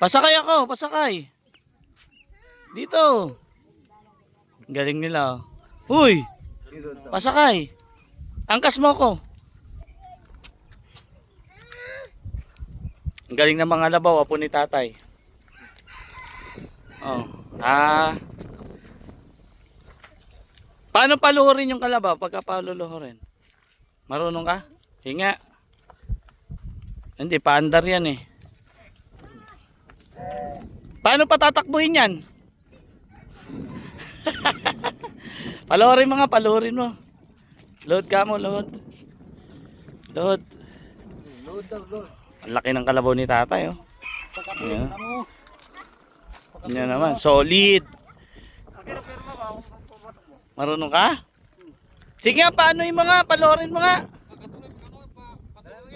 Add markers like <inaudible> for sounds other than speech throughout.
Pasakay ako, pasakay. Dito. Galing nila. oh. Uy, pasakay. Angkas mo ako. Galing ng mga labaw, apo ni tatay. Oh. Ah. Paano paluhurin yung kalabaw pagka paluluhurin? Marunong ka? Hinga. Hindi, paandar yan eh. Paano patatakbuhin yan? <laughs> paluhurin mga, paluhurin mo. Load ka mo, load. Load. Load daw, load. Ang laki ng kalabaw ni tatay, oh. Ayan. Yan naman, solid. Marunong ka? Sige nga, paano yung mga palorin mo nga?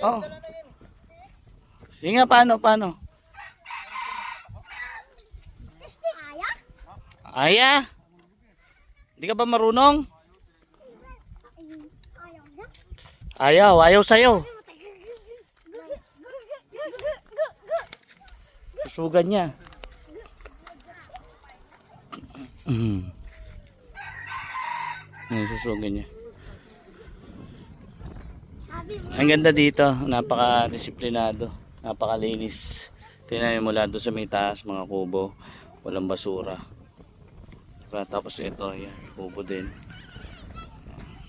Oh. Sige nga, paano, paano? Aya? Hindi ka ba marunong? Ayaw, ayaw sa'yo. Susugan niya. Mm. Ay, susugan niya. Ang ganda dito, napaka-disiplinado, napakalinis. Mo mula doon sa may taas, mga kubo, walang basura. Diba? Tapos ito, yan, kubo din.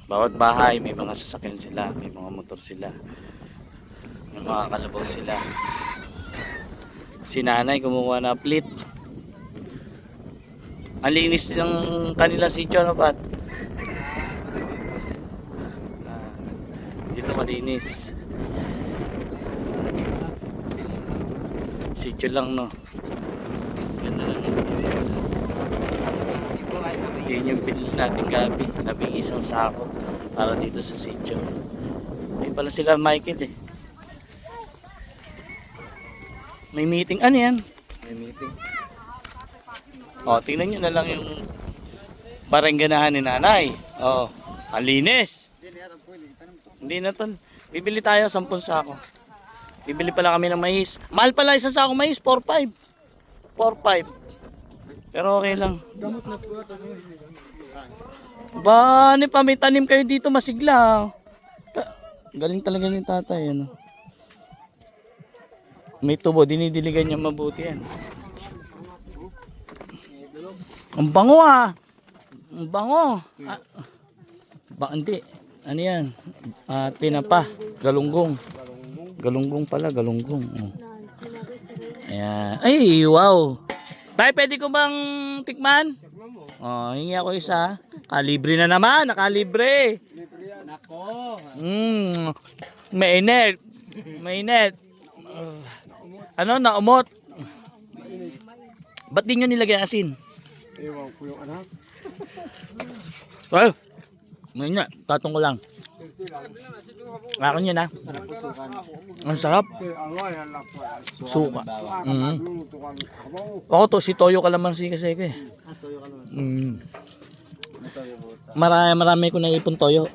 Bawat bahay, may mga sasakyan sila, may mga motor sila, may mga kalabaw sila. Si nanay kumuha na plit. Ang linis ng kanilang sityo, ano Pat? Ah, dito malinis. Sityo lang, no? Ganda lang ang sityo. Yan yung pinili natin gabi. Labing isang sako para dito sa sityo. May pala sila Michael eh. May meeting. Ano yan? May meeting. O, tingnan nyo na lang yung barengganahan ni nanay. O, ang linis. Hindi na to. Bibili tayo 10 sako. Bibili pala kami ng mais. Mahal pala isang sako mais, 4.5. 4.5. Pero okay lang. Ba, ni pa may tanim kayo dito masigla. Ta- Galing talaga ni tatay, ano. May tubo, dinidiligan niya mabuti yan. Ang bango ah. Ang bango. Ah, ba, hindi. Ano yan? Ah, tinapa. Galunggong. Galunggong pala, galunggong. Oh. Ayan. Ay, wow. Tay, pwede ko bang tikman? Oh, hingi ako isa. Kalibre na naman, nakalibre. Nako. Mm, mainit. Mainit. Uh, ano, naumot. Ba't di nyo nilagyan asin? Ewan ko yung anak. Ngayon nga, tatong ko lang. Akin yun ah. Ang sarap. Suka. Mm. Ako to, si Toyo Kalamansi kasi ko eh. Mm. Marami, marami ko naipon Toyo.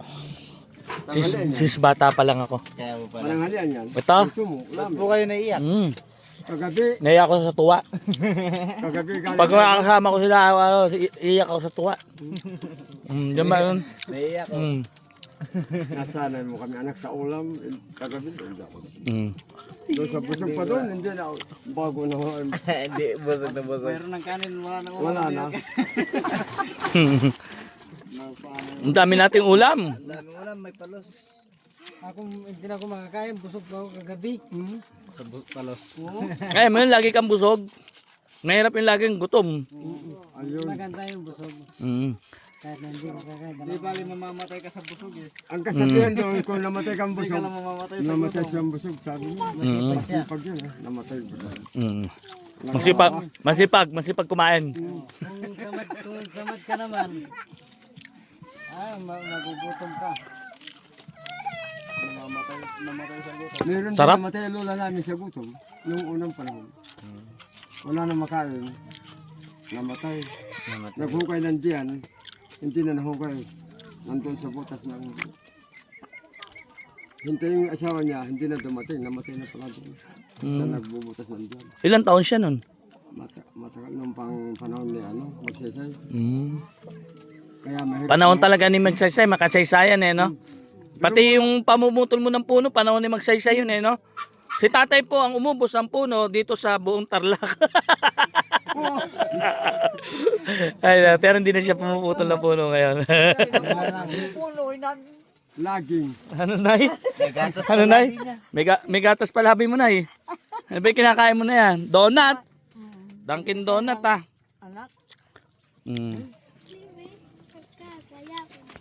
Sis, sis bata pa lang ako. Kaya mo pala. Walang halian yan. Ito. Ulam. po kayo naiyak? Mm. Kagabi, Naiyak ako sa tuwa. <laughs> kagabi. Pag nakakasama ko sila, ano, si- iiyak ako sa tuwa. <laughs> Mm, yan ba yun? Naiyak ko. Mm. Nasanay mo kami anak sa ulam. eh, Kagabi, doon ako. Mm. Doon sa busog pa doon, hindi na bago na <laughs> Hindi, busog na busog. Meron ng kanin, wala nang wala na. <laughs> Ang dami nating ulam. Ang daming ulam, may palos. Ako hindi na ako makakain, busog pa ako kagabi. Hmm? Palos. Kaya mo yun, lagi kang busog. Mahirap yung laging gutom. Ayun. Maganda yung busog. Mm. Na. Di bali mamamatay ka sa busog eh. Ang kasabihan doon, kung namatay kang Hindi ka busog, lang mamamatay sa namatay siyang busog, sabi niya. Mm. Masipag yun, eh. namatay busog. Mm. Masipag, masipag, masipag kumain. Kung tamad, kung tamad ka naman, ah, ma- magugutom ka. Namamatay, namatay sa gutom. Meron Sarap. din namatay ang lola namin sa gutom, noong unang panahon. Wala na makain. Namatay. Naghukay ng diyan, hindi na nahukay. Nandun sa butas ng... Hintayin yung asawa niya, hindi na dumating, namatay na pala doon. Siya nagbubutas ng dyan. Ilan taon siya nun? Mata matagal nung pang panahon ni ano, magsasay. Mm. Kaya mahirap. Panahon talaga ni magsaysay, makasaysayan eh, no? Pati yung pamumutol mo ng puno, panahon ni magsaysay yun eh, no? Si tatay po ang umubos ng puno dito sa buong Tarlac. <laughs> Ay, pero hindi na siya pumuputol ng puno ngayon. Laging. ano nay? Ano nay? May, ga- may gatas pa labi mo nay. Ano ba yung kinakain mo na yan? Donut. Dunkin Donut ah. Anak, Mm.